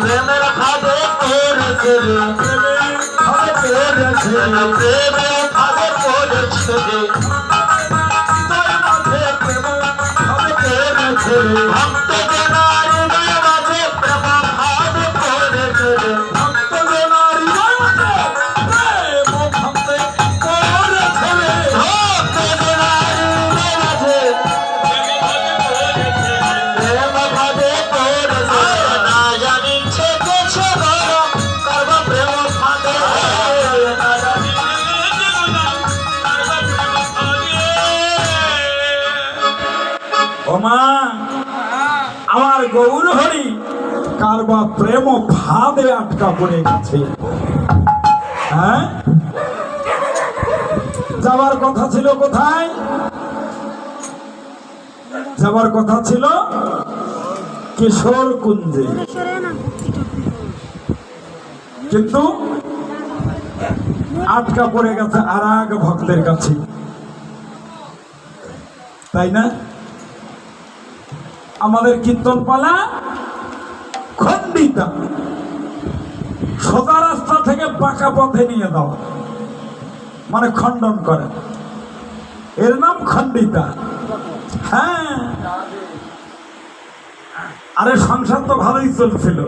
প্রেমের ভাবে পড়েছে রে প্রেমের ভাবে পড়ে আছে রে প্রেমের ভাবে পড়েছে রে আমার গৌর হরি কার বা প্রেম ভাবে আটকা পড়ে গেছে। হ্যাঁ? যাবার কথা ছিল কোথায়? যাবার কথা ছিল কিশোর কুঞ্জে। কিন্তু আটকা পড়ে গেছে আর ভক্তের কাছে। তাই না? আমাদের কীর্তন পালা খণ্ডিতা। সোজা রাস্তা থেকে পাকা পথে নিয়ে দাও মানে খণ্ডন করে। এর নাম খণ্ডিতা। হ্যাঁ। আরে সংসার তো ভালোই চলছিল।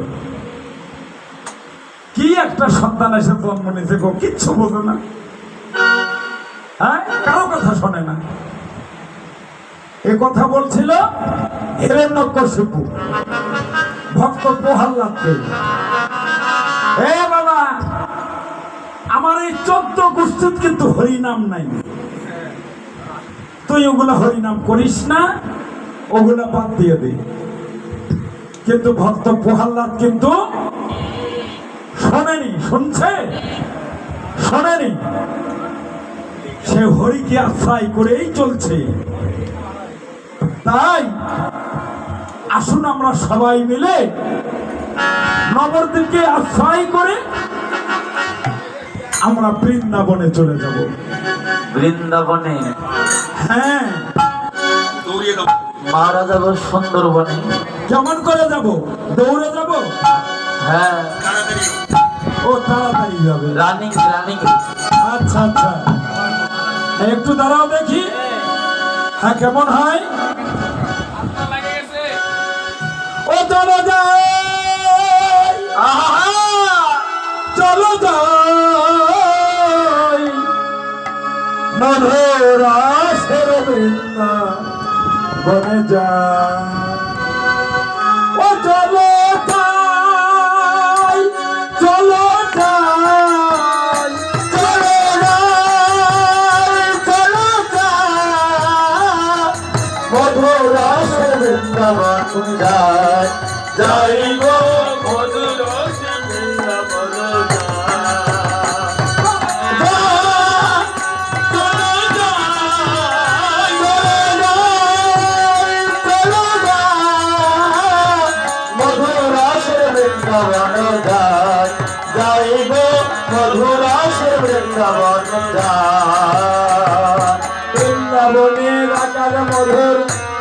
কি একটা সন্তান এসে জন্ম নিয়েছে গো, কিচ্ছু বোঝে না। হ্যাঁ কারও কথা শোনে না। এ কথা বলছিল ভক্ত প্রহ্লাদকে। এ বাবা, আমার এই চোদ্দ গোষ্ঠীত কিন্তু হরিনাম নাই। তুই ওগুলা হরিনাম করিস না, ওগুলা বাদ দিয়ে দে। কিন্তু ভক্ত প্রহ্লাদ কিন্তু শোনেনি, শুনছে? শোনেনি। সে হরিকে আশ্রয় করেই চলছে। তাই আসুন আমরা সবাই মিলে নবদ্বীপকে আশ্রয় করে আমরা বৃন্দাবনে চলে যাব। বৃন্দাবনে? হ্যাঁ। মারা যাব। সুন্দরবনে। কেমন করে যাব দৌড়ে যাব? হ্যাঁ। ও তাড়াতাড়ি যাবে। Running running. আচ্ছা আচ্ছা। একটু দাঁড়াও দেখি। হ্যাঁ কেমন হয়? চলো যাই। চলো যাই। মধুরা সের বনে যাই। বৃন্দাবনের আকার মধুর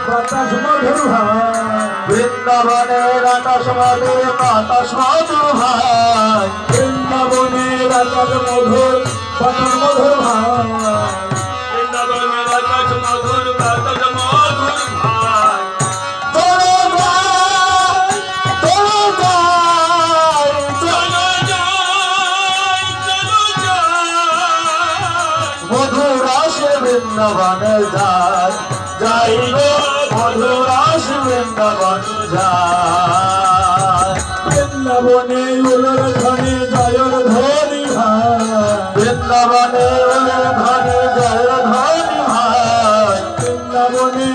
বাতাস মধুর হয় বৃন্দাবনের আকাশ মধুর বাতাস মধুর ভাই বৃন্দাবনের আকার মধুর বাতাস বৃন্দাবনে যাই। গো মধুর বৃন্দাবন যায় বৃন্দাবনে উলর ধনে জয়র হয় বৃন্দাবনে ওলে ধনে জয়র ধনি ভাই। বৃন্দাবনে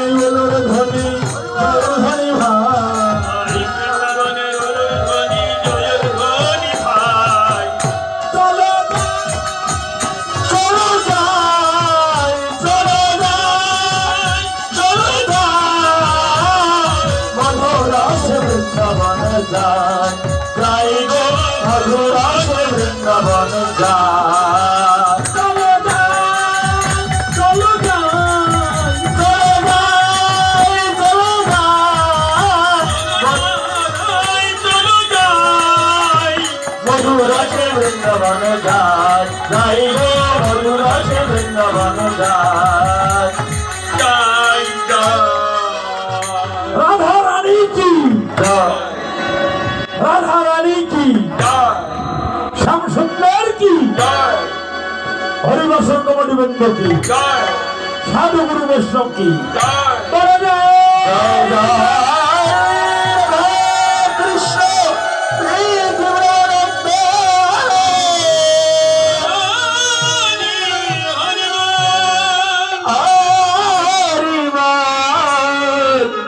চলো যাই মধুরাসে বৃন্দাবন যায় যাই গো মধুরাসে বৃন্দাবন যাই যাই রাধা রানী কি? রাধা রানী কি? যাই সুন্দর কি? হরিবাসন কমিটি বৃন্দ কি? সাধু গুরু বৈষ্ণব কি? জয়।